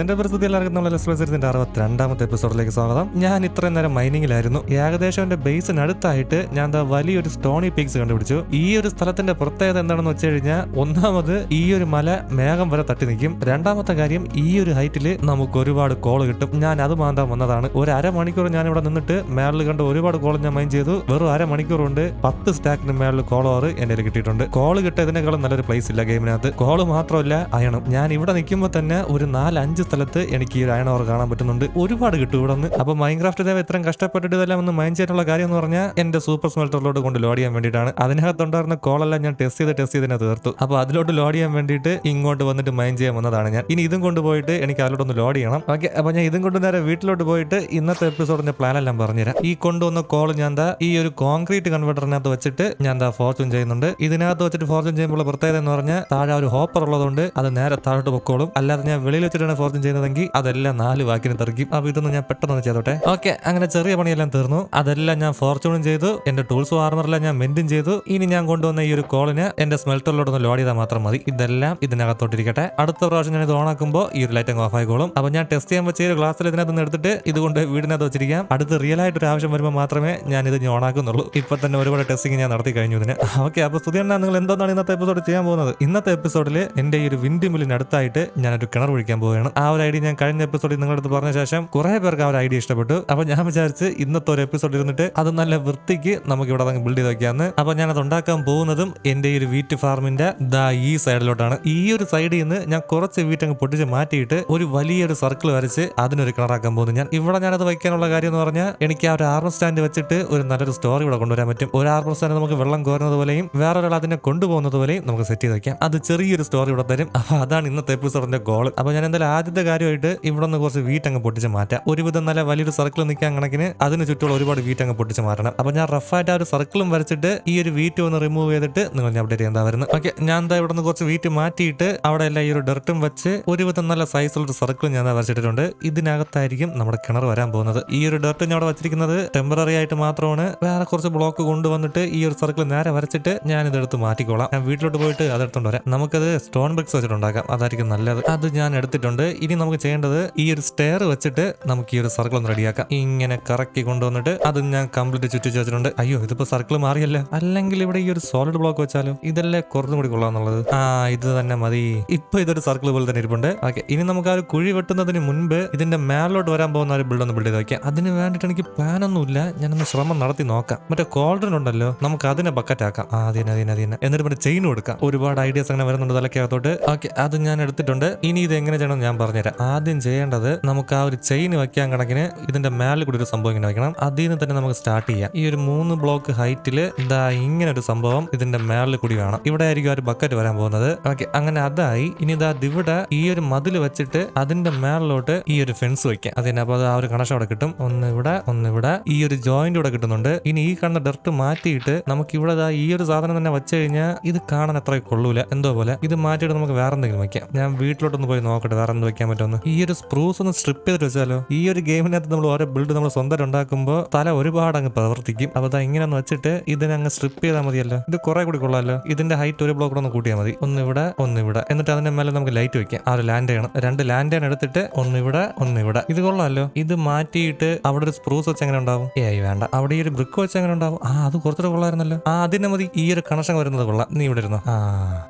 എന്റെ പരിസ്ഥിതി എല്ലാവർക്കും ലെസ് ലെസ്ലസിന്റെ അറുപത്തിരണ്ടാമത്തെ എപ്പിസോഡിലേക്ക് സ്വാഗതം. ഞാൻ ഇത്രയും നേരം മൈനിങ്ങിലായിരുന്നു. ഏകദേശം എന്റെ ബേസിനടുത്തായിട്ട് ഞാൻ എന്താ വലിയൊരു സ്റ്റോണി പീക്സ് കണ്ടുപിടിച്ചു. ഈ ഒരു സ്ഥലത്തിന്റെ പ്രത്യേകത എന്താണെന്ന് വെച്ച് കഴിഞ്ഞാൽ ഒന്നാമത് ഈ ഒരു മല മേഘം വരെ തട്ടി നിൽക്കും. രണ്ടാമത്തെ കാര്യം ഈ ഒരു ഹൈറ്റിൽ നമുക്ക് ഒരുപാട് കോൾ കിട്ടും. ഞാൻ അത് മാന്താൻ വന്നതാണ്. ഒരു അരമണിക്കൂർ ഞാൻ ഇവിടെ നിന്നിട്ട് മേളിൽ കണ്ട് ഒരുപാട് കോൾ ഞാൻ മൈൻ ചെയ്തു. വെറും അരമണിക്കൂർ കൊണ്ട് പത്ത് സ്റ്റാക്കിന് മേളിൽ ഓവർ എന്റെ കിട്ടിയിട്ടുണ്ട്. കോൾ കിട്ടിയതിനേക്കാളും നല്ലൊരു പ്ലേസ് ഇല്ല ഗെയിമിനകത്ത് കോൾ മാത്രമല്ല അയണം. ഞാൻ ഇവിടെ നിൽക്കുമ്പോൾ തന്നെ ഒരു നാലഞ്ച് സ്ഥലത്ത് എനിക്ക് ഈ അയൺ ഓർ കാണാൻ പറ്റുന്നുണ്ട്. ഒരുപാട് കിട്ടും ഇവിടെ നിന്ന് അപ്പൊ മൈൻക്രാഫ്റ്റ് ദേവ ഇത്രയും കഷ്ടപ്പെട്ടിട്ട് ഇതെല്ലാം ഒന്ന് മൈൻ ചെയ്യാനുള്ള കാര്യം എന്ന് പറഞ്ഞാൽ എന്റെ സൂപ്പർ സ്മെൽറ്ററിലോട്ട് കൊണ്ട് ലോഡ് ചെയ്യാൻ വേണ്ടിയിട്ടാണ്. അതിനകത്തുണ്ടായിരുന്ന കോളെല്ലാം ഞാൻ ടെസ്റ്റ് ചെയ്ത് ടെസ്റ്റ് ചെയ്തിനെ തീർത്തു. അപ്പൊ അതിലോട്ട് ലോഡ് ചെയ്യാൻ വേണ്ടിയിട്ട് ഇങ്ങോട്ട് വന്നിട്ട് മൈൻ ചെയ്യാൻ വന്നതാണ് ഞാൻ. ഇനി ഇതും കൊണ്ടുപോയിട്ട് എനിക്ക് അതിലോട്ടൊന്ന് ലോഡ് ചെയ്യണം. ഓക്കെ അപ്പൊ ഞാൻ ഇതും കൊണ്ട് നേരെ വീട്ടിലോട്ട് പോയിട്ട് ഇന്നത്തെ എപ്പിസോഡിന്റെ പ്ലാൻ എല്ലാം പറഞ്ഞുതരാം. ഈ കൊണ്ടുവന്ന കോൾ ഞാൻ ദാ ഈ ഒരു കോൺക്രീറ്റ് കൺവെർട്ടറിനകത്ത് വെച്ചിട്ട് ഞാൻ ദാ ഫോർച്യൂൺ ചെയ്യുന്നുണ്ട്. ഇതിനകത്ത് വെച്ചിട്ട് ഫോർച്യൂൺ ചെയ്യുമ്പോൾ പ്രത്യേകത എന്ന് പറഞ്ഞാൽ താഴെ ഒരു ഹോപ്പർ ഉള്ളതുകൊണ്ട് അത് നേരെ താഴോട്ട് പൊക്കോളും. അല്ലാതെ ഞാൻ വെളിയിൽ വെച്ചിട്ടാണ് ഫോർച്യൂൺ ചെയ്യുന്നതെങ്കിൽ അതെല്ലാം നാല് വാക്കിന് തെറിക്കും അപ്പൊ ഇതൊന്നും ഞാൻ പെട്ടെന്ന് ചെയ്തോട്ടെ. ഓക്കെ അങ്ങനെ ചെറിയ പണിയെല്ലാം തീർന്നു. അതെല്ലാം ഞാൻ ഫോർച്യൂണും ചെയ്തു. എന്റെ ടൂൾസ് ആർമറെല്ലാം ഞാൻ മെന്റും ചെയ്തു. ഇനി ഞാൻ കൊണ്ടുവന്ന ഈ ഒരു കോളിന് എന്റെ സ്മെൽറ്ററിലോട്ടൊന്ന് ലോഡ് ചെയ്താൽ മാത്രം മതി. ഇതെല്ലാം ഇതിനകത്തോട്ടിരിക്കട്ടെ. അടുത്ത പ്രാവശ്യം ഞാൻ ഇത് ഓണാക്കുമ്പോൾ ഈ ഒരു ലൈറ്റ് ഓഫ് ആയിക്കോളും അപ്പൊ ഞാൻ ടെസ്റ്റ് ചെയ്യാൻ വെച്ച ഒരു ഗ്ലാസ്സിൽ ഇതിനകത്ത് എടുത്തിട്ട് ഇതുകൊണ്ട് വീടിനകത്ത് വെച്ചിരിക്കാം. അടുത്ത് റിയൽ ആയിട്ട് ഒരു ആവശ്യം വരുമ്പോൾ മാത്രമേ ഞാൻ ഇത് ഞാൻ ഓണാക്കുന്നുള്ളൂ. ഇപ്പൊ തന്നെ ഒരുപാട് ടെസ്റ്റിംഗ് ഞാൻ നടത്തി കഴിഞ്ഞു ഇതിന്. ഓക്കെ അപ്പൊ സ്തുതിയണ്ണ നിങ്ങൾ എന്താണ് ഇന്നത്തെ എപ്പിസോഡ് ചെയ്യാൻ പോകുന്നത്? ഇന്നത്തെ എപ്പിസോഡിൽ എന്റെ ഈ ഒരു വിൻഡ് മില്ലിനടുത്തായിട്ട് ഞാനൊരു കിണർ ഒഴിക്കാൻ പോവുകയാണ്. ആ ഒരു ഐഡിയ ഞാൻ കഴിഞ്ഞ എപ്പിസോഡിൽ നിങ്ങളുടെ അടുത്ത് പറഞ്ഞ ശേഷം കുറെ പേർക്ക് ആ ഒരു ഐഡിയ ഇഷ്ടപ്പെട്ടു. അപ്പൊ ഞാൻ വിചാരിച്ച് ഇന്നത്തെ ഒരു എപ്പിസോഡ് ഇരുന്നിട്ട് അത് നല്ല വൃത്തിക്ക് നമുക്ക് ഇവിടെ അതങ്ങ് ബിൽഡ് ചെയ്ത് അപ്പൊ ഞാൻ അത് ഉണ്ടാക്കാൻ പോകുന്നതും എന്റെ ഈ ഒരു വീറ്റ് ഫാർമിന്റെ ദാ ഈ സൈഡിലോട്ടാണ് ഈ ഒരു സൈഡിൽ നിന്ന് ഞാൻ കുറച്ച് വീറ്റ് അങ്ങ് പൊട്ടിച്ച് മാറ്റിയിട്ട് ഒരു വലിയൊരു സർക്കിൾ വരച്ച് അതിനൊരു കിണറാക്കാൻ പോകുന്നു. ഞാൻ ഇവിടെ ഞാനത് വയ്ക്കാനുള്ള കാര്യം എന്ന് പറഞ്ഞാൽ എനിക്ക് ആ ഒരു ആർമർ സ്റ്റാൻഡ് വെച്ചിട്ട് ഒരു നല്ലൊരു സ്റ്റോറി ഇവിടെ കൊണ്ടുവരാൻ പറ്റും. ഒരു ആർമർ സ്റ്റാൻഡ് നമുക്ക് വെള്ളം കോരുന്നത് പോലെയും ഒരാൾ അതിനെ കൊണ്ടുപോകുന്നത് പോലെയും നമുക്ക് സെറ്റ് ചെയ്ത് വെക്കാം. അത് ചെറിയൊരു സ്റ്റോറി ഇവിടെ തരും. അപ്പൊ അതാണ് ഇന്നത്തെ എപ്പിസോഡിന്റെ ഗോൾ അപ്പൊ ഞാൻ എന്തായാലും ആദ്യത്തെ കാര്യമായിട്ട് ഇവിടെ നിന്ന് കുറച്ച് വീട്ട് അങ്ങ് പൊട്ടിച്ച് മാറ്റാം. ഒരുവിധം നല്ല വലിയൊരു സർക്കിൾ നിൽക്കാൻ കണക്കിന് അതിന് ചുറ്റുമുള്ള ഒരുപാട് വീട്ട് അങ്ങ് പൊട്ടിച്ച് മാറ്റണം. അപ്പൊ ഞാൻ റഫായിട്ട് ആ ഒരു സർക്കിളും വരച്ചിട്ട് ഈ ഒരു വീറ്റ് ഒന്ന് റിമൂവ് ചെയ്തിട്ട് നിങ്ങൾ ഞാൻ അപ്ഡേറ്റ് ചെയ്യാൻ വരുന്നത്? ഓക്കെ ഞാൻ എന്താ ഇവിടെ നിന്ന് കുറച്ച് വീറ്റ് മാറ്റിയിട്ട് അവിടെ എല്ലാം ഈ ഒരു ഡെർട്ടും വെച്ച് ഒരുവിധം നല്ല സൈസുള്ള ഒരു സർക്കിൾ ഞാൻ വരച്ചിട്ടുണ്ട് ഇതിനകത്തായിരിക്കും നമ്മുടെ കിണർ വരാൻ പോകുന്നത്. ഈ ഒരു ഡെർട്ട് ഞാൻ അവിടെ വെച്ചിരിക്കുന്നത് ടെമ്പററി ആയിട്ട് മാത്രമാണ്. വേറെ കുറച്ച് ബ്ലോക്ക് കൊണ്ടുവന്നിട്ട് ഈ ഒരു സർക്കിൾ നേരെ വരച്ചിട്ട് ഞാൻ ഇതെടുത്ത് മാറ്റിക്കോളാം. ഞാൻ വീട്ടിലോട്ട് പോയിട്ട് അതെടുത്തോണ്ട് വരാം. നമുക്കത് സ്റ്റോൺ ബ്രിക്സ് വെച്ചിട്ടുണ്ടാക്കാം. അതായിരിക്കും നല്ലത്. അത് ഞാൻ എടുത്തിട്ടുണ്ട്. ഇനി നമുക്ക് ചെയ്യേണ്ടത് ഈ ഒരു സ്റ്റെയർ വെച്ചിട്ട് നമുക്ക് ഈ ഒരു സർക്കിൾ ഒന്ന് റെഡിയാക്കാം ഇങ്ങനെ കറക്കി കൊണ്ടുവന്നിട്ട് അത് ഞാൻ കംപ്ലീറ്റ് ചുറ്റിച്ച് വെച്ചിട്ടുണ്ട്. അയ്യോ ഇതിപ്പോ സർക്കിൾ മാറിയല്ലേ? അല്ലെങ്കിൽ ഇവിടെ ഈ ഒരു സോളിഡ് ബ്ലോക്ക് വെച്ചാലോ? ഇതല്ലേ കുറച്ചും കൂടി കൊള്ളാന്നുള്ളത് ആ ഇത് തന്നെ മതി. ഇപ്പൊ ഇതൊരു സർക്കിൾ പോലെ തന്നെ ഇരിപ്പുണ്ട്. ഓക്കെ ഇനി നമുക്ക് ആ ഒരു കുഴി വെട്ടുന്നതിന് മുൻപ് ഇതിന്റെ മേലോട്ട് വരാൻ പോകുന്ന ഒരു ബിൽഡ് ഒന്ന് ബിൽഡ് ചെയ്ത് വെക്കാം. അതിന് വേണ്ടിട്ട് എനിക്ക് പ്ലാൻ ഒന്നുമില്ല ഞാനൊന്ന് ശ്രമം നടത്തി നോക്കാം. മറ്റേ കോൾഡ്രൻ ഉണ്ടല്ലോ നമുക്ക് അതിനെ ബക്കറ്റ് ആക്കാം. ആ, അതിനെ അതിനെ എന്നിട്ട് പിന്നെ ചെയിൻ കൊടുക്കാം. ഒരുപാട് ഐഡിയാസ് അങ്ങനെ വരുന്നുണ്ട് തലക്കകത്തോട്ട് ഓക്കെ അത് ഞാൻ എടുത്തിട്ടുണ്ട്. ഇനി ഇത് എങ്ങനെ ചെയ്യണം ഞാൻ പറഞ്ഞുതരാം ആദ്യം ചെയ്യേണ്ടത് നമുക്ക് ആ ഒരു ചെയിൻ വെക്കാൻ കണക്കിന് ഇതിന്റെ മേലിൽ കൂടി ഒരു സംഭവം ഇങ്ങനെ വെക്കണം. അതിൽ നിന്ന് തന്നെ നമുക്ക് സ്റ്റാർട്ട് ചെയ്യാം. ഈ ഒരു മൂന്ന് ബ്ലോക്ക് ഹൈറ്റിൽ ഇതാ ഇങ്ങനെ ഒരു സംഭവം ഇതിന്റെ മേളിൽ കൂടി വേണം. ഇവിടെ ആയിരിക്കും ആ ഒരു ബക്കറ്റ് വരാൻ പോകുന്നത്. ഓക്കെ അങ്ങനെ അതായി. ഇനി ഇതാ ഇവിടെ ഈ ഒരു മതിൽ വെച്ചിട്ട് അതിന്റെ മേളിലോട്ട് ഈ ഒരു ഫെൻസ് വെക്കാം. അതിന് അപ്പൊ ആ ഒരു കണക്ഷൻ അവിടെ കിട്ടും. ഒന്ന് ഇവിടെ ഒന്ന് ഇവിടെ. ഈ ഒരു ജോയിന്റ് ഇവിടെ കിട്ടുന്നുണ്ട്. ഇനി ഈ കണ്ണ ഡർട്ട് മാറ്റിയിട്ട് നമുക്ക് ഇവിടെ ഈ ഒരു സാധനം തന്നെ വെച്ച് കഴിഞ്ഞാൽ ഇത് കാണാൻ അത്ര കൊള്ളൂല. എന്തോ പോലെ. ഇത് മാറ്റിയിട്ട് നമുക്ക് വേറെ എന്തെങ്കിലും വെക്കാം. ഞാൻ വീട്ടിലോട്ടൊന്ന് പോയി നോക്കട്ടെ. വേറെ എന്ത് വെക്കാൻ പറ്റുമെന്ന്. ഈ ഒരു സ്പ്രൂസ് ഒന്ന് സ്ട്രിപ്പ് ചെയ്തിട്ട് വെച്ചാലോ? ഈ ഒരു ഗെയിമിനകത്ത് നമ്മൾ ഓരോ ബിൽഡ് നമ്മൾ സ്വന്തം ഉണ്ടാക്കുമ്പോൾ തല ഒരുപാട് അങ്ങ് പ്രവർത്തിക്കും. അപ്പൊ ഇങ്ങനെ വെച്ചിട്ട് ഇതിനെ അങ്ങ് സ്ട്രിപ്പ് ചെയ്താൽ മതിയല്ലോ. ഇത് കുറെ കൂടി കൊള്ളാമല്ലോ ഇതിന്റെ ഹൈറ്റ് ഒരു ബ്ലോക്ക് ഒന്ന് കൂട്ടിയാൽ മതി. ഒന്ന് ഇവിടെ ഒന്ന് ഇവിടെ. എന്നിട്ട് അതിന്റെ മേലെ നമുക്ക് ലൈറ്റ് വെക്കാം. ആ ഒരു ലാൻഡ് ചെയ്യണം രണ്ട് ലാൻഡ് ചെയ്യാൻ എടുത്തിട്ട് ഒന്ന് ഇവിടെ ഒന്ന് ഇവിടെ. ഇത് കൊള്ളാമല്ലോ ഇത് മാറ്റിയിട്ട് അവിടെ ഒരു സ്പ്രൂസ് വെച്ച് എങ്ങനെ ഉണ്ടാവും? ഏയ് വേണ്ട. അവിടെ ഈ ഒരു ബ്രിക്ക് വെച്ച് എങ്ങനെ ഉണ്ടാവും? ആ അത് കുറച്ചുകൂടെ കൊള്ളായിരുന്നല്ലോ ആ അതിന് മതി. ഈ ഒരു കണക്ഷൻ വരുന്നത് കൊള്ളാം. നീ ഇവിടെ ഇരുന്നോ. ആ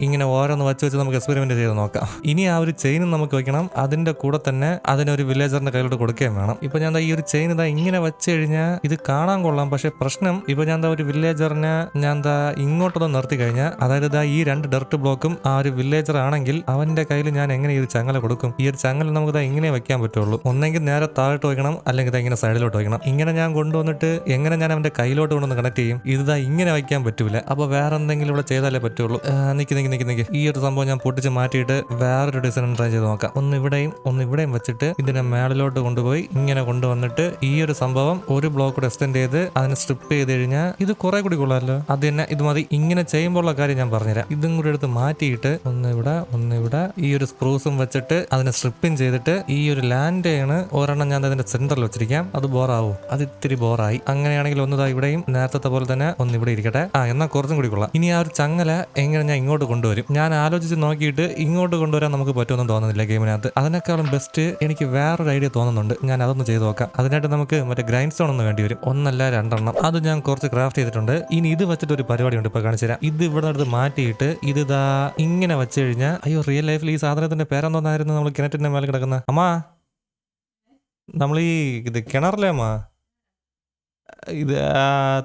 ഇങ്ങനെ ഓരോന്ന് വെച്ച് വെച്ച് നമുക്ക് എക്സ്പെരിമെന്റ് ചെയ്ത് നോക്കാം. ഇനി ആ ഒരു ചെയിനും നമുക്ക് വെക്കണം. അതിന്റെ കൂടെ തന്നെ അതിനൊരു വില്ലേജറിന്റെ കയ്യിലോട്ട് കൊടുക്കുകയും വേണം. ഇപ്പൊ ഞാൻ ഈ ഒരു ചെയിൻ ഇതാ ഇങ്ങനെ വെച്ച് കഴിഞ്ഞാൽ ഇത് കാണാൻ കൊള്ളാം. പക്ഷെ പ്രശ്നം ഇപ്പൊ ഞാൻ ദാ ഒരു വില്ലേജറിനെ ഞാൻ ദാ ഇങ്ങോട്ടൊന്ന് നിർത്തി കഴിഞ്ഞാൽ അതായത് ഇതാ ഈ രണ്ട് ഡെർട്ട് ബ്ലോക്കും ആ ഒരു വില്ലേജർ ആണെങ്കിൽ അവന്റെ കയ്യിൽ ഞാൻ എങ്ങനെ ഈ ഒരു ചങ്ങല കൊടുക്കും? ഈ ഒരു ചങ്ങല നമുക്ക് ഇതാ ഇങ്ങനെ വെക്കാൻ പറ്റുള്ളൂ. ഒന്നെങ്കിൽ നേരെ താഴോട്ട് വെക്കണം അല്ലെങ്കിൽ ഇതാ ഇങ്ങനെ സൈഡിലോട്ട് വെക്കണം ഇങ്ങനെ ഞാൻ കൊണ്ടുവന്നിട്ട് എങ്ങനെ ഞാൻ അവന്റെ കയ്യിലോട്ട് കൊണ്ടുവന്ന് കണക്ട് ചെയ്യും? ഇത് ഇങ്ങനെ വെക്കാൻ പറ്റൂല. അപ്പൊ വേറെ എന്തെങ്കിലും ഇവിടെ ചെയ്താലേ പറ്റുള്ളൂ. നിക്കി നിക്ക് നിക്ക് നിക്ക്. ഈ ഒരു സംഭവം ഞാൻ പൊട്ടിച്ച് മാറ്റിയിട്ട് വേറൊരു ഡിസൈൻ ട്രൈ ചെയ്ത് നോക്കാം. ഒന്ന് ഇവിടെയും ഒന്ന് ഇവിടെയും വെച്ചിട്ട് ഇതിനെ മേളിലോട്ട് കൊണ്ടുപോയി ഇങ്ങനെ കൊണ്ടുവന്നിട്ട് ഈ ഒരു സംഭവം ഒരു ബ്ലോക്ക് കൂടെ എക്സ്റ്റെൻഡ് ചെയ്ത് അതിനെ സ്ട്രിപ്പ് ചെയ്ത് കഴിഞ്ഞാൽ ഇത് കുറെ കൂടി കൊള്ളാമല്ലോ അത് തന്നെ ഇത് മതി. ഇങ്ങനെ ചെയ്യുമ്പോഴുള്ള കാര്യം ഞാൻ പറഞ്ഞുതരാം. ഇതും കൂടി എടുത്ത് മാറ്റിയിട്ട് ഒന്ന് ഇവിടെ ഒന്ന് ഇവിടെ ഈ ഒരു സ്ക്രൂസും വെച്ചിട്ട് അതിനെ സ്ട്രിപ്പിങ് ചെയ്തിട്ട് ഈ ഒരു ലാൻഡ് ആണ് ഒരെണ്ണം ഞാൻ അതിന്റെ സെന്ററിൽ വെച്ചിരിക്കാം. അത് ബോറാവും അത് ഇത്തിരി ബോറായി അങ്ങനെയാണെങ്കിൽ ഒന്ന് ദാ ഇവിടെയും നേരത്തെ പോലെ തന്നെ ഒന്ന് ഇവിടെ ഇരിക്കട്ടെ. ആ എന്നാൽ കുറച്ചും കൂടി കൊള്ളാം. ഇനി ആ ഒരു ചങ്ങല എങ്ങനെ ഞാൻ ഇങ്ങോട്ട് കൊണ്ടുവരും? ഞാൻ ആലോചിച്ച് നോക്കിയിട്ട് ഇങ്ങോട്ട് കൊണ്ടുവരാൻ നമുക്ക് പറ്റുമെന്ന് തോന്നുന്നില്ല ഗെയിമിനകത്ത്. അതിനേക്കാളും ബെസ്റ്റ് എനിക്ക് വേറൊരു ഐഡിയ തോന്നുന്നുണ്ട്. ഞാൻ അതൊന്ന് ചെയ്തു നോക്കാം. അതിനായിട്ട് നമുക്ക് മറ്റേ ഗ്രൈൻഡ് സ്റ്റോൺ ഒന്ന് വേണ്ടി വരും. ഒന്നല്ല രണ്ടെണ്ണം. അത് ഞാൻ കുറച്ച് ക്രാഫ്റ്റ് ചെയ്തിട്ടുണ്ട്. ഇനി ഇത് വെച്ചിട്ട് ഒരു പരിപാടി ഉണ്ട് ഇപ്പൊ കാണിച്ചു തരാം. ഇത് ഇവിടെ അടുത്ത് മാറ്റിയിട്ട് ഇത് ഇതാ ഇങ്ങനെ വെച്ച് കഴിഞ്ഞാൽ അയ്യോ റിയൽ ലൈഫിൽ ഈ സാധനത്തിന്റെ പേരെന്തോന്നായിരുന്നു നമ്മൾ കിണറ്റിന്റെ മേലെ കിടക്കുന്ന? അമ്മാ നമ്മൾ ഈ ഇത് കിണറിലെ അമ്മാ? ഇത്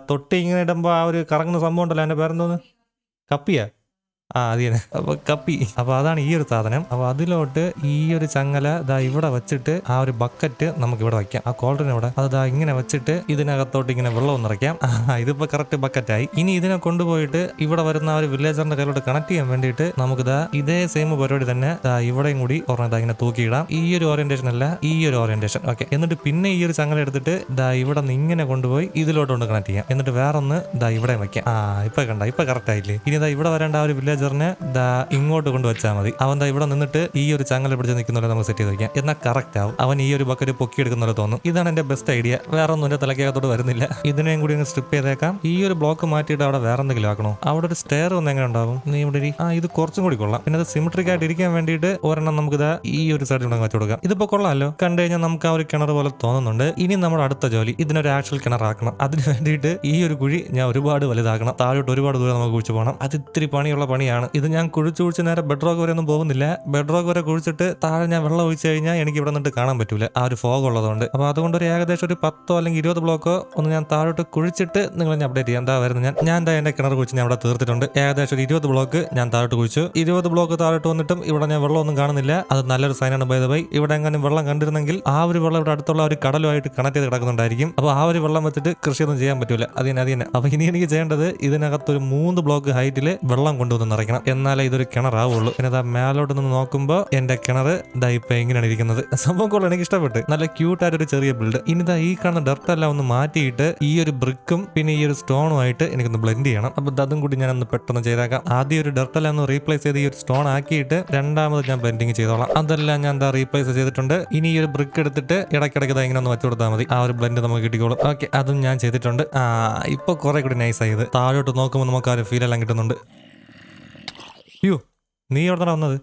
തൊട്ടി ഇങ്ങനെ ഇടുമ്പോ ആ ഒരു കറങ്ങുന്ന സംഭവം ഉണ്ടല്ലോ അതിന്റെ പേരെന്തോന്ന്? കപ്പിയാ? ആ അത് തന്നെ കപ്പി. അപ്പൊ അതാണ് ഈ ഒരു സാധനം. അപ്പൊ അതിലോട്ട് ഈ ഒരു ചങ്ങല ദാ ഇവിടെ വെച്ചിട്ട് ആ ഒരു ബക്കറ്റ് നമുക്ക് ഇവിടെ വെക്കാം. ആ കോൾഡറിന് ഇവിടെ അത് ദാ ഇങ്ങനെ വെച്ചിട്ട് ഇതിനകത്തോട്ട് ഇങ്ങനെ വെള്ളം നിറയ്ക്കാം. ഇതിപ്പോ കറക്റ്റ് ബക്കറ്റായി. ഇനി ഇതിനെ കൊണ്ടുപോയിട്ട് ഇവിടെ വരുന്ന ആ ഒരു വില്ലേജറിന്റെ കയ്യിലോട്ട് കണക്ട് ചെയ്യാൻ വേണ്ടിയിട്ട് നമുക്ക് ദാ ഇതേ സെയിം പരിപാടി തന്നെ ദാ ഇവിടെയും കൂടി ഒരെണ്ണം ഇങ്ങനെ തൂക്കിയിടാം. ഈ ഒരു ഓറിയന്റേഷൻ അല്ല ഈ ഒരു ഓറിയന്റേഷൻ ഓക്കെ എന്നിട്ട് പിന്നെ ഈ ഒരു ചങ്ങല എടുത്തിട്ട് ദാ ഇവിടെ നിന്ന് ഇങ്ങനെ കൊണ്ടുപോയി ഇതിലോട്ട് കൊണ്ട് കണക്ട് ചെയ്യാം. എന്നിട്ട് വേറൊന്ന് ദാ ഇവിടെ വെക്കാം. ആ ഇപ്പൊ കണ്ട ഇപ്പൊ കറക്റ്റ് ആയില്ലേ? ഇനി ദാ ഇവിടെ വരേണ്ട ആ ഒരു വില്ലേജറിനെ ദാ ഇങ്ങോട്ട് കൊണ്ട് വെച്ചാൽ മതി. അവൻ ദാ ഇവിടെ നിന്നിട്ട് ഈ ഒരു ചങ്ങല പിടിച്ച് നിൽക്കുന്ന നമുക്ക് സെറ്റ് ചെയ്ത് വയ്ക്കാം എന്നാൽ കറക്റ്റ് ആവും. അവൻ ഈ ഒരു ബക്കറ്റ് പൊക്കി എടുക്കുന്ന പോലെ തോന്നും. ഇതാണ് എന്റെ ബെസ്റ്റ് ഐഡിയ വേറെ ഒന്നും എന്റെ തലക്കകത്തോട്ട് വരുന്നില്ല. ഇതിനെയും കൂടി ഒന്ന് സ്ട്രിപ്പ് ചെയ്തേക്കാം. ഈ ഒരു ബ്ലോക്ക് മാറ്റിയിട്ട് അവിടെ വേറെ എന്തെങ്കിലും ആക്കണോ? അവിടെ ഒരു സ്റ്റെയർ ഒന്ന് എങ്ങനെ ഉണ്ടാവും? നീ ഇവിടെ ആ ഇത് കുറച്ചും കൂടി കൊള്ളാം. പിന്നെ അത് സിമിട്രിക് ആയിട്ട് ഇരിക്കാൻ വേണ്ടിയിട്ട് ഒരെണ്ണം നമുക്ക് ഇതാ ഈ ഒരു സൈഡിൽ കൂടെ വെച്ചു കൊടുക്കാം. ഇതിപ്പോ കൊള്ളാമല്ലോ. കണ്ടു കഴിഞ്ഞാൽ നമുക്ക് ആ ഒരു കിണർ പോലെ തോന്നുന്നുണ്ട്. ഇനി നമ്മുടെ അടുത്ത ജോലി ഇതിനൊരു ആക്ച്വൽ കിണറാക്കണം അതിന് വേണ്ടിയിട്ട് ഈ ഒരു കുഴി ഞാൻ ഒരുപാട് വലുതാക്കണം. താഴോട്ട് ഒരുപാട് ദൂരം നമുക്ക് കുഴിച്ചു പോകണം. അത് ഇത്തിരി പണിയുള്ള പണിയാണ് ഇത് ഞാൻ കുഴിച്ചു കുഴിച്ച് നേരെ ബെഡ് റോക്ക് വരെ ഒന്നും പോകുന്നില്ല. ബെഡ് റോക്ക് വരെ കുഴിച്ചിട്ട് താഴെ ഞാൻ വെള്ളം ഒഴിച്ചു കഴിഞ്ഞാൽ എനിക്ക് ഇവിടെ നിന്നിട്ട് കാണാൻ പറ്റൂല. ആ ഒരു ഫോഗ് ഉള്ളതുകൊണ്ട്. അപ്പോൾ അതുകൊണ്ട് ഒരു ഏകദേശം ഒരു പത്തോ അല്ലെങ്കിൽ ഇരുപത് ബ്ലോക്കോ ഒന്ന് ഞാൻ താഴോട്ട് കുഴിച്ചിട്ട് നിങ്ങൾ ഞാൻ അപ്ഡേറ്റ് ചെയ്യാം. എന്താ വരുന്നത് ഞാൻ. ഞാൻ എന്താ എന്റെ കിണർ കുഴിച്ച് ഞാൻ അവിടെ തീർത്തിട്ടുണ്ട്. ഏകദേശം ഒരു ഇരുപത് ബ്ലോക്ക് ഞാൻ താഴോട്ട് കുഴിച്ചു. ഇരുപത് ബ്ലോക്ക് താഴോട്ട് വന്നിട്ടും ഇവിടെ ഞാൻ വെള്ളമൊന്നും കാണുന്നില്ല. അത് നല്ലൊരു സൈനാണ് ബൈ ബൈ ഇവിടെ എങ്ങനെ വെള്ളം കണ്ടിരുന്നെങ്കിൽ ആ ഒരു വെള്ളം ഇവിടെ അടുത്തുള്ള ഒരു കടലുമായിട്ട് കണക്ട് ചെയ്ത് കിടക്കുന്നുണ്ടായിരിക്കും. അപ്പോൾ ആ ഒരു വെള്ളം വെച്ചിട്ട് കൃഷിയൊന്നും ചെയ്യാൻ പറ്റൂല. അതിന് അതിന് അത് അപ്പോൾ ഇനി എനിക്ക് ചെയ്യേണ്ടത് ഇതിനകത്ത് ഒരു മൂന്ന് ബ്ലോക്ക് ഹൈറ്റിൽ വെള്ളം കൊണ്ടുവന്ന് നിറയ്ക്കണം. എന്നാലേ ഇതൊരു കിണറാവുള്ളൂ. പിന്നെ ദാ മേലോട്ട് നിന്ന് നോക്കുമ്പോൾ എന്റെ കിണർ ദാ ഇങ്ങനെയാണ് ഇരിക്കുന്നത്. സംഭവം കൊള്ളു. എനിക്ക് ഇഷ്ടപ്പെട്ട്. നല്ല ഒരു ചെറിയ ബിൽഡ് ഇനി ദാ ഈ കാണുന്ന ഡർത്ത് എല്ലാം ഒന്ന് മാറ്റിയിട്ട് ഈ ഒരു ബ്രിക്കും പിന്നെ ഈ ഒരു സ്റ്റോണും ആയിട്ട് എനിക്കൊന്ന് ബ്ലെൻഡ് ചെയ്യണം. അപ്പൊ അതും കൂടി ഞാൻ ഒന്ന് പെട്ടെന്ന് ചെയ്തേക്കാം. ആദ്യം ഒരു ഡർത്ത് എല്ലാം ഒന്ന് റീപ്ലേസ് ചെയ്ത് ഈ ഒരു സ്റ്റോൺ ആക്കിയിട്ട് രണ്ടാമത് ഞാൻ ബ്ലെൻഡിങ് ചെയ്തോളാം. അതെല്ലാം ഞാൻ എന്താ റീപ്ലേസ് ചെയ്തിട്ടുണ്ട്. ഇനി ഈ ഒരു ബ്രിക്ക് എടുത്തിട്ട് ഇടയ്ക്കിടയ്ക്ക് ഇങ്ങനെ ഒന്ന് വെച്ചു കൊടുത്താൽ മതി. ആ ഒരു ബ്ലെൻഡ് നമുക്ക് കിട്ടിക്കോളും. ഓക്കെ അതും ഞാൻ ചെയ്തിട്ടുണ്ട്. ആ ഇപ്പൊ കുറെ കൂടി നൈസ് ആയത് താഴോട്ട് നോക്കുമ്പോൾ നമുക്ക് ആ ഒരു ഫീൽ എല്ലാം കിട്ടുന്നുണ്ട്. അയ്യോ നീ എവിടെ വന്നത്?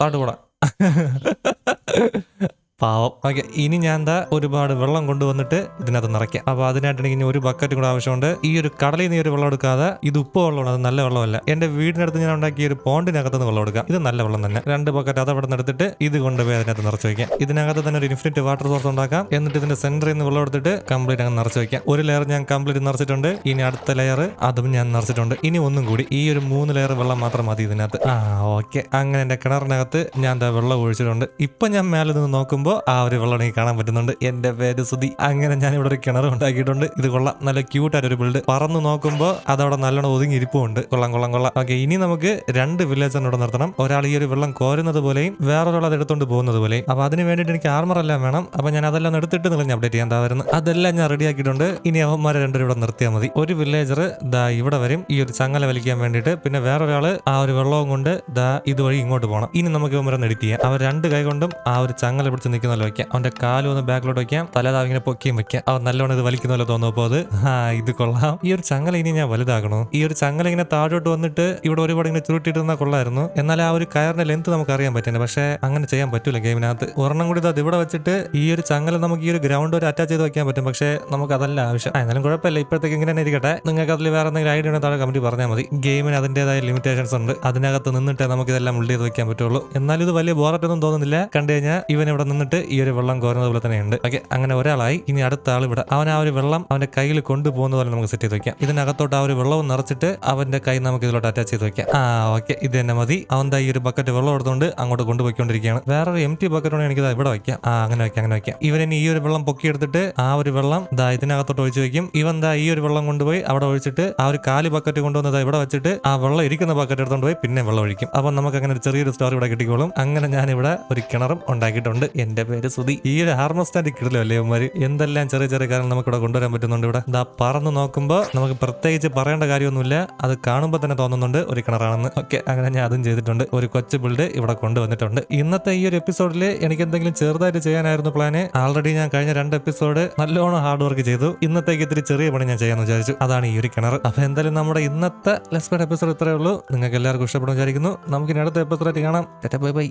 താട്ട് പോടാ പാവം. ഓക്കെ ഇനി ഞാൻ എന്താ ഒരുപാട് വെള്ളം കൊണ്ടുവന്നിട്ട് ഇതിനകത്ത് നിറയ്ക്കാം. അപ്പൊ അതിനായിട്ട് എനിക്ക് ഇനി ഒരു ബക്കറ്റ് കൂടെ ആവശ്യമുണ്ട്. ഈ ഒരു കടലിൽ നിന്ന് ഒരു വെള്ളം എടുക്കാതെ ഇത് ഉപ്പ് വെള്ളമാണ് അത് നല്ല വെള്ളമല്ല. എന്റെ വീടിനടുത്ത് ഞാൻ ഉണ്ടാക്കിയ ഒരു പോണ്ടിനകത്ത് നിന്ന് വെള്ളം എടുക്കാം. ഇത് നല്ല വെള്ളം തന്നെ. രണ്ട് ബക്കറ്റ് അത് അവിടെ നിന്ന് എടുത്തിട്ട് ഇത് കൊണ്ടുപോയി അതിനകത്ത് നിറച്ച് വെക്കാം. ഇതിനകത്ത് തന്നെ ഒരു ഇൻഫിനിറ്റ് വാട്ടർ സോഴ്സ് ഉണ്ടാക്കാം. എന്നിട്ട് ഇതിന്റെ സെന്ററിൽ നിന്ന് വെള്ളം എടുത്തിട്ട് കംപ്ലീറ്റ് അങ്ങ് നിറച്ച് വെക്കാം. ഒരു ലെയർ ഞാൻ കംപ്ലീറ്റ് നിറച്ചിട്ടുണ്ട്. ഇനി അടുത്ത ലെയർ അതും ഞാൻ നിറച്ചിട്ടുണ്ട്. ഇനി ഒന്നും കൂടി ഈ ഒരു മൂന്ന് ലെയർ വെള്ളം മാത്രം മതി ഇതിനകത്ത്. ആ ഓക്കെ. അങ്ങനെ എന്റെ കിണറിനകത്ത് ഞാൻ വെള്ളം ഒഴിച്ചിട്ടുണ്ട്. ഇപ്പൊ ഞാൻ മേലെ നിന്ന് നോക്കുമ്പോൾ ആ ഒരു വെള്ളം കാണാൻ പറ്റുന്നുണ്ട്. എന്റെ പേര് സുധി. അങ്ങനെ ഞാൻ ഇവിടെ ഒരു കിണർ ഉണ്ടാക്കിയിട്ടുണ്ട്. ഇത് കൊള്ളാം. നല്ല ക്യൂട്ടായിട്ട് ഒരു ബിൽഡ് പറന്ന് നോക്കുമ്പോൾ അതവിടെ നല്ലോണം ഒതുങ്ങി ഇരിപ്പുണ്ട്. കൊള്ളാം കൊള്ളാം കൊള്ളാം. ഓക്കെ ഇനി നമുക്ക് രണ്ട് വില്ലേജ് ഇവിടെ നിർത്തണം. ഒരാൾ ഈ ഒരു വെള്ളം കോരുന്നത് പോലെയും വേറൊരാൾ അത് എടുത്തുകൊണ്ട് പോകുന്നത് പോലെയും. അപ്പൊ അതിന് വേണ്ടിയിട്ട് എനിക്ക് ആർമർ എല്ലാം വേണം. അപ്പൊ ഞാൻ അതെല്ലാം എടുത്തിട്ട് നിങ്ങൾ അപ്ഡേറ്റ് ചെയ്യാൻ താവരുന്നു അതെല്ലാം ഞാൻ റെഡി ആക്കിയിട്ടുണ്ട്. ഇനി അവന്മാരെ രണ്ടുപേരും ഇവിടെ നിർത്തിയാൽ മതി. ഒരു വില്ലേജർ ദാ ഇവിടെ വരും. ഈ ഒരു ചങ്ങല വലിക്കാൻ വേണ്ടിയിട്ട്. പിന്നെ വേറൊരാൾ ആ ഒരു വെള്ളവും കൊണ്ട് ദാ ഇതുവഴി ഇങ്ങോട്ട് പോകണം. ഇനി നമുക്ക് ഇവന്മാരെ എഡിറ്റ് ചെയ്യാം. അവർ രണ്ട് കൈ കൊണ്ടും ആ ഒരു ചങ്ങല പിടിച്ച് നിൽക്കുന്നല്ലോ വെക്കാം അവന്റെ കാലും ഒന്ന് ബാക്കിലോട്ട് വെക്കാം തല ഇങ്ങനെ പൊക്കിയും വെക്കാം അവൻ നല്ലോണം ഇത് വലിക്കുന്നല്ലോ തോന്നുമ്പോൾ അത് ആ ഇത് കൊള്ളാം. ഈ ഒരു ചങ്ങല ഇനി ഞാൻ വലുതാക്കണോ? ഈ ഒരു ചങ്ങല ഇങ്ങനെ താഴോട്ട് വന്നിട്ട് ഇവിടെ ഒരുപാട് ഇങ്ങനെ ചുരുട്ടിയിരുന്ന കൊള്ളായിരുന്നു. എന്നാൽ ആ ഒരു കയറിന്റെ ലെന്ത് നമുക്ക് അറിയാൻ പറ്റുന്നത് പക്ഷേ അങ്ങനെ ചെയ്യാൻ പറ്റൂല ഗെയിമിനകത്ത്. ഒരെണ്ണം കൂടി അത് ഇവിടെ വെച്ചിട്ട് ഈ ഒരു ചങ്ങല നമുക്ക് ഈ ഒരു ഗ്രൗണ്ട് വരെ അറ്റാച്ച് ചെയ്ത് വെക്കാൻ പറ്റും. പക്ഷേ നമുക്ക് അതല്ല ആവശ്യം. എന്നാലും കുഴപ്പമില്ല. ഇപ്പോഴത്തേക്ക് ഇങ്ങനെ തന്നെ ഇരിക്കട്ടെ. നിങ്ങൾക്ക് അതിൽ വേറെ എന്തെങ്കിലും ഐഡിയ ഉണ്ടെങ്കിൽ താഴെ കമന്റ് പറഞ്ഞാൽ മതി. ഗെയിമിന് അതിന്റെതായ ലിമിറ്റേഷൻസ് ഉണ്ട്. അതിനകത്ത് നിന്നിട്ടേ നമുക്ക് ഇതെല്ലാം ഉള്ളിൽ ചെയ്ത് വെക്കാൻ പറ്റുള്ളൂ. എന്നാലും ഇത് വലിയ ബോററ്റൊന്നും തോന്നുന്നില്ല. കണ്ടു കഴിഞ്ഞാൽ ഇവൻ ഇവിടെ നിന്നിട്ട് ഈ ഒരു വെള്ളം കോരുന്നത് പോലെ തന്നെ ഉണ്ട് ഓക്കെ അങ്ങനെ ഒരാളായി. ഇനി അടുത്ത ആൾ ഇവിടെ. അവൻ ആ ഒരു വെള്ളം അവന്റെ കയ്യിൽ കൊണ്ടുപോകുന്ന പോലെ നമുക്ക് സെറ്റ് ചെയ്ത് വെക്കാം. ഇതിനകത്തോട്ട് ആ ഒരു വെള്ളവും നിറച്ചിട്ട് അവന്റെ കൈ നമുക്ക് ഇതിലോട്ട് അറ്റാച്ച് ചെയ്ത് വെക്കാം. ആ ഓക്കെ ഇത് തന്നെ മതി. അവൻ ഈ ഒരു ബക്കറ്റ് വെള്ളം എടുത്തുകൊണ്ട് അങ്ങോട്ട് കൊണ്ടുപോയിക്കൊണ്ടിരിക്കുകയാണ്. വേറെ ഒരു എം ടി ബക്കറ്റ് എനിക്ക് ഇവിടെ വെക്കാം. ആ അങ്ങനെ വെക്കാം അങ്ങനെ വെക്കാം. ഇവൻ ഈ ഒരു വെള്ളം പൊക്കി എടുത്തിട്ട് ആ ഒരു വെള്ളം ദാ ഇതിനകത്തോട്ട് ഒഴിച്ചു വെക്കും. ഇവൻ ദാ ഈ ഒരു വെള്ളം കൊണ്ടുപോയി അവിടെ ഒഴിച്ചിട്ട് ആ ഒരു കാൽ ബക്കറ്റ് കൊണ്ടുവന്നത് ഇവിടെ വെച്ചിട്ട് ആ വെള്ളം ഇരിക്കുന്ന ബക്കറ്റ് എടുത്തുകൊണ്ട് പോയി പിന്നെ വെള്ളം ഒഴിക്കും. അപ്പൊ നമുക്ക് അങ്ങനെ ഒരു ചെറിയൊരു സ്റ്റോറി ഇവിടെ കിട്ടിക്കോളും. അങ്ങനെ ഞാൻ ഇവിടെ ഒരു കിണറും ഉണ്ടാക്കിയിട്ടുണ്ട്. എന്റെ പേര് സുധി ഈ ഒരു ഹാർമോസ്റ്റാറ്റിക് കിടലോ അല്ലേ ഉമ്മാര് എന്തെല്ലാം ചെറിയ ചെറിയ കാര്യങ്ങൾ നമുക്ക് ഇവിടെ കൊണ്ടുവരാൻ പറ്റുന്നുണ്ട് ഇവിടെ? ദാ പറന്ന് നോക്കുമ്പോൾ നമുക്ക് പ്രത്യേകിച്ച് പറയേണ്ട കാര്യമൊന്നുമില്ല. അത് കാണുമ്പോൾ തന്നെ തോന്നുന്നുണ്ട് ഒരു കിണറാണെന്ന്. ഓക്കെ അങ്ങനെ ഞാൻ അതും ചെയ്തിട്ടുണ്ട്. ഒരു കൊച്ചു ബിൽഡ് ഇവിടെ കൊണ്ടുവന്നിട്ടുണ്ട്. ഇന്നത്തെ ഈ ഒരു എപ്പിസോഡിൽ എനിക്ക് എന്തെങ്കിലും ചെറുതായിട്ട് ചെയ്യാനായിരുന്നു പ്ലാന് ആൾറെഡി ഞാൻ കഴിഞ്ഞ രണ്ട് എപ്പിസോഡ് നല്ലോണം ഹാർഡ് വർക്ക് ചെയ്തു. ഇന്നത്തേക്ക് ഇത്തിരി ചെറിയ പണി ഞാൻ ചെയ്യാന്ന് വിചാരിച്ചു. അതാണ് ഈ ഒരു കിണർ. അപ്പൊ എന്തായാലും നമ്മുടെ ഇന്നത്തെ ലെസ്പെഡ് എപ്പിസോഡ് ഇത്രയേ ഉള്ളൂ. നിങ്ങൾക്ക് എല്ലാവർക്കും ഇഷ്ടപ്പെടും വിചാരിക്കുന്നു. നമുക്ക് ഇനി അടുത്ത എപ്പിസോഡായിട്ട് കാണാം. Bye bye.